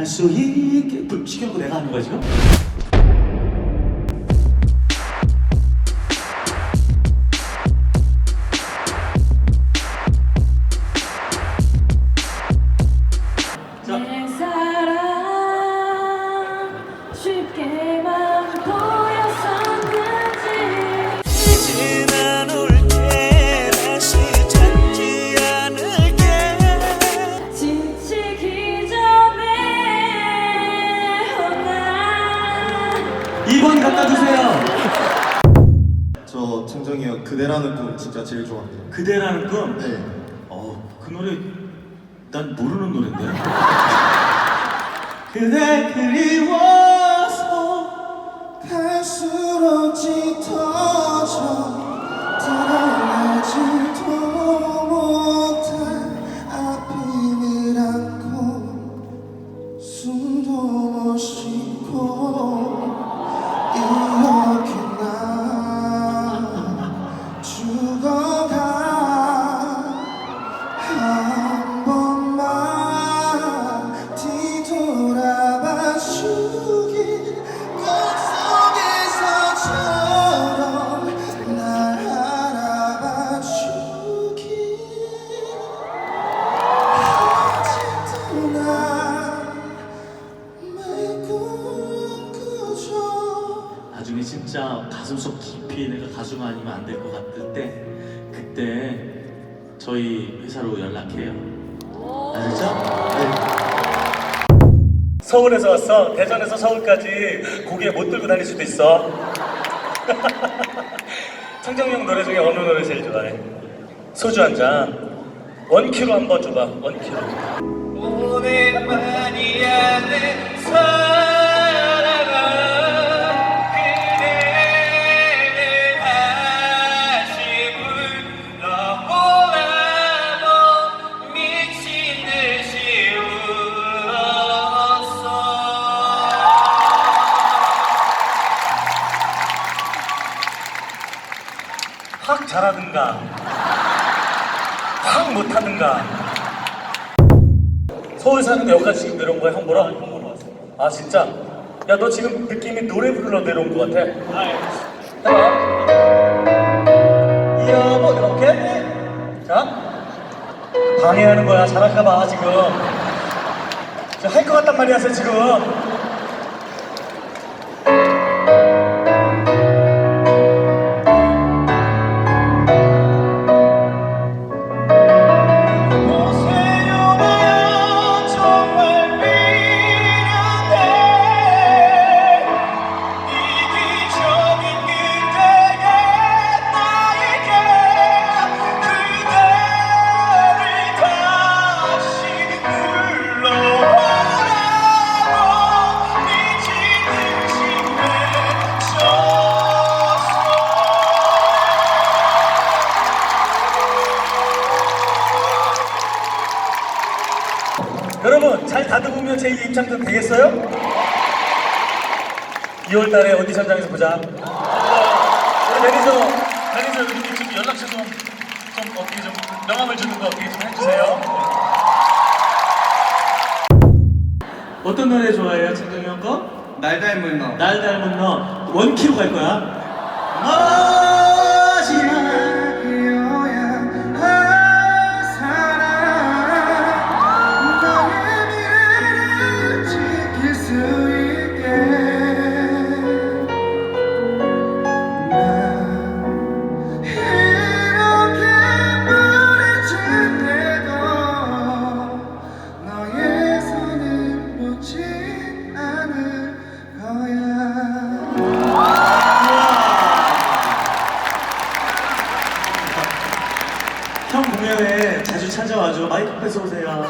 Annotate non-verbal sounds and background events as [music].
할 수 있게 불 시켜놓고 내가 하는 거야 2번 갖다 주세요 저 창정이 형 그대라는 꿈 진짜 제일 좋아합니다. 그대라는 꿈? 네. 어, 그 노래 난 모르는 노래인데. 그대 그리워서 갈수록 짙어 깊이 내가 가수가 아니면 안 될 것 같을 때 그때 저희 회사로 연락해요. 아셨죠? 서울에서 왔어. 대전에서 서울까지 고개 못 들고 다닐 수도 있어. [laughs] 창정이 형 노래 중에 어느 노래 제일 좋아해? 소주 한 잔. 원키로 한번 줘봐. 원키로. 오랜만이야 내사 잘하든가 확 못하든가 서울 사는데 여기까지 지금 내려온 거야? 형 뭐라? 형 보러 왔어 아 진짜? 야 너 지금 느낌이 노래 부르러 내려온 거 같아 해봐 여보 이렇게 자 방해하는 거야 잘할까봐 지금 할 것 같단 말이야 지금 여러분 잘 다듬으면 제 입장도 되겠어요? 2월달에 오디션장에서 보자. 우리 매니저 매니저 여기 지금 연락처 좀, 좀 어떻게 좀 명함을 주는 거 어떻게 좀 해주세요. 어떤 노래 좋아해요, 창정이 형 거? 날 닮은 너 날 닮은 너 원키로 갈 거야. 마 형 공연에 자주 찾아와줘. 마이크 뺏어 오세요.